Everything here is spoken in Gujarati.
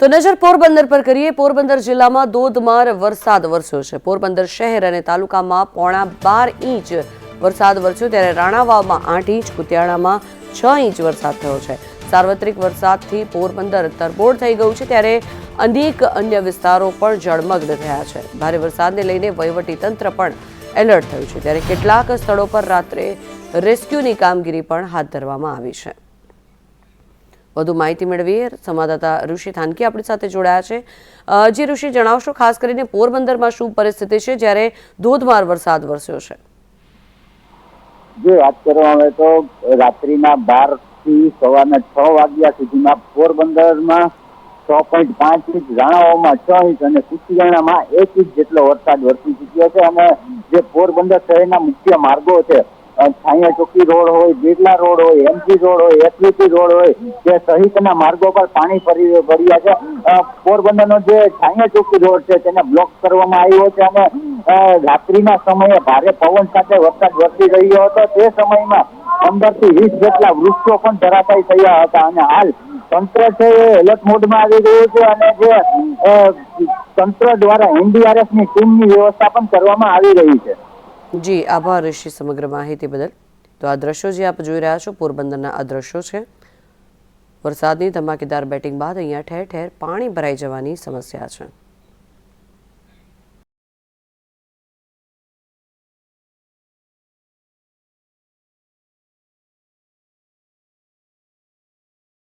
તો નજર પોરબંદર પર કરીએ. પોરબંદર જિલ્લામાં ધોધમાર વરસાદ વરસ્યો છે. પોરબંદર શહેર અને તાલુકામાં પોણા બાર ઇંચ વરસાદ વરસ્યો. ત્યારે રાણાવાવમાં આઠ ઇંચ, કુતિયાણામાં છ ઇંચ વરસાદ થયો છે. સાર્વત્રિક વરસાદથી પોરબંદર તરબોળ થઈ ગયું છે. ત્યારે અનેક અન્ય વિસ્તારો પણ જળમગ્ન થયા છે. ભારે વરસાદને લઈને વહીવટી તંત્ર પણ એલર્ટ થયું છે. ત્યારે કેટલાક સ્થળો પર રાત્રે રેસ્ક્યુની કામગીરી પણ હાથ ધરવામાં આવી છે. વધુ માહિતી મેળવીએ. સંવાદદાતા ઋષિ થાનકી આપણી સાથે જોડાયા છે. જે ઋષિ, જણાવશો, ખાસ કરીને પોરબંદરમાં શું પરિસ્થિતિ છે, જ્યારે ધોધમાર વરસાદ વરસ્યો છે? જો વાત કરવામાં આવે તો રાત્રિના બારથી સવારના છ વાગ્યા સુધીમાં પોરબંદરમાં છ પોઈન્ટ પાંચ ઇંચ રાણાઓમાં છ ઇંચ અને કુતિયાણામાં એક ઇંચ જેટલો વરસાદ વરસી ચૂક્યો છે. અને જે પોરબંદર શહેરના મુખ્ય માર્ગો છે છાયા ચોકી રોડ હોય બિરલા રોડ હોય, એમજી રોડ હોય, એસવીપી રોડ હોય, જે સહિતના માર્ગો પર પાણી ફરી ભર્યા છે. પોરબંદરનો જે છાયા ચોકી રોડ છે, તેને બ્લોક કરવામાં આવ્યો છે અને રાત્રિના સમયે ભારે પવન સાથે વરસાદ વરસી રહ્યો હતો. તે સમયમાં પંદરથી વીસ જેટલા વૃક્ષો પણ ધરાશાયી થયા હતા અને હાલ તંત્ર છે એ એલર્ટ મોડમાં આવી ગયું છે અને જે તંત્ર દ્વારા એનડીઆરએફની ટીમની વ્યવસ્થા પણ કરવામાં આવી રહી છે. જી, આભાર ઋષિ સમગ્ર માહિતી બદલ. તો આ દ્રશ્યો જે આપ જોઈ રહ્યા છો, પોરબંદરના આ દ્રશ્યો છે. વરસાદની ધમાકેદાર બેટિંગ બાદ અહીંયા ઠેર ઠેર પાણી ભરાઈ જવાની સમસ્યા છે.